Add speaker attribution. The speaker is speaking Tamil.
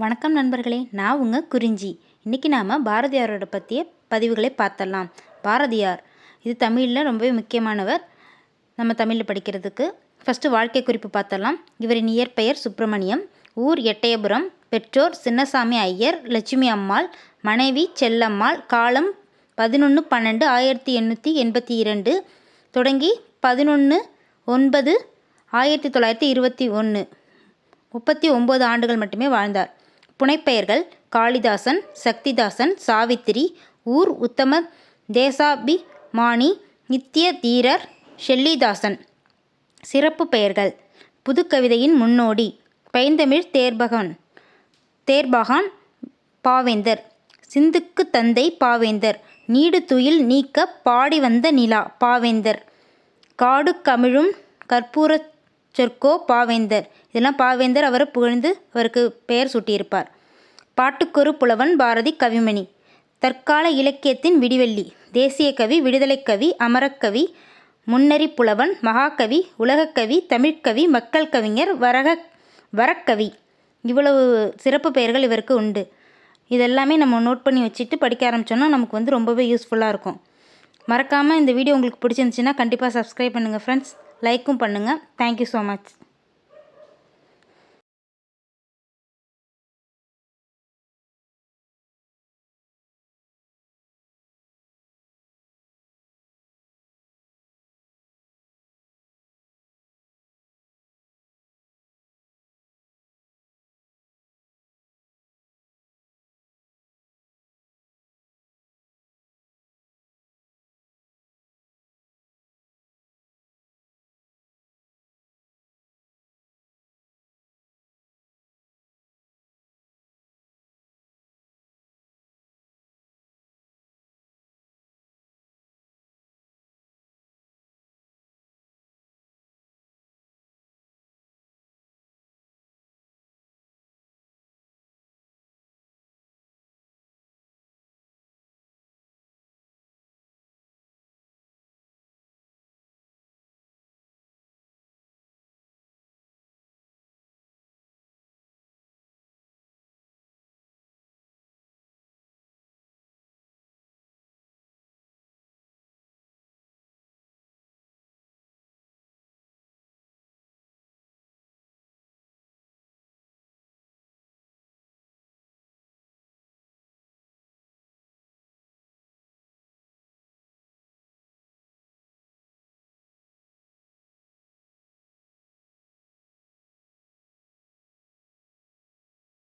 Speaker 1: வணக்கம் நண்பர்களே நான் உங்கள் குறிஞ்சி. இன்றைக்கி நாம் பாரதியாரோட பற்றிய பதிவுகளை பார்த்தலாம். பாரதியார் இது தமிழில் ரொம்பவே முக்கியமானவர். நம்ம தமிழில் படிக்கிறதுக்கு ஃபஸ்ட்டு வாழ்க்கை குறிப்பு பார்த்தலாம். இவரின் இயற்பெயர் சுப்பிரமணியம் ஊர் எட்டயபுரம் பெற்றோர் சின்னசாமி ஐயர் லட்சுமி அம்மாள் மனைவி செல்லம்மாள் காலம் பதினொன்று பன்னெண்டு ஆயிரத்தி எண்ணூற்றி எண்பத்தி இரண்டு தொடங்கி பதினொன்று ஒன்பது ஆயிரத்தி தொள்ளாயிரத்தி இருபத்தி ஒன்று முப்பத்தி ஒம்பது ஆண்டுகள் மட்டுமே வாழ்ந்தார். புனைப்பெயர்கள் காளிதாசன் சக்திதாசன் சாவித்திரி ஊர் உத்தம தேசாபிமானி நித்திய தீரர் ஷெல்லிதாசன். சிறப்பு பெயர்கள். புதுக்கவிதையின் முன்னோடி. பைந்தமிழ் தேர்பகன். தேர்பகான் பாவேந்தர். சிந்துக்கு தந்தை பாவேந்தர். நீடு துயில் நீக்க பாடி வந்த நிலா பாவேந்தர். காடு கமிழும் கற்பூர சொற்கோ பாவேந்தர். இதெல்லாம் பாவேந்தர் அவரை புகழ்ந்து அவருக்கு பெயர் சூட்டியிருப்பார். பாட்டுக்கொரு புலவன் பாரதி கவிமணி. தற்கால இலக்கியத்தின் விடிவெள்ளி. தேசிய கவி விடுதலை கவி அமரக்கவி முன்னறி புலவன் மகாகவி உலகக்கவி தமிழ்கவி மக்கள் கவிஞர் வரக வரக்கவி. இவ்வளவு சிறப்பு பெயர்கள் இவருக்கு உண்டு. இதெல்லாமே நம்ம நோட் பண்ணி வச்சுட்டு படிக்க ஆரம்பித்தோன்னா நமக்கு வந்து ரொம்பவே யூஸ்ஃபுல்லாக இருக்கும். மறக்காமல் இந்த வீடியோ உங்களுக்கு பிடிச்சிருந்துச்சின்னா கண்டிப்பாக சப்ஸ்கிரைப் பண்ணுங்கள் ஃப்ரெண்ட்ஸ் லைக்கும் பண்ணுங்கள் தேங்க்யூ ஸோ மச்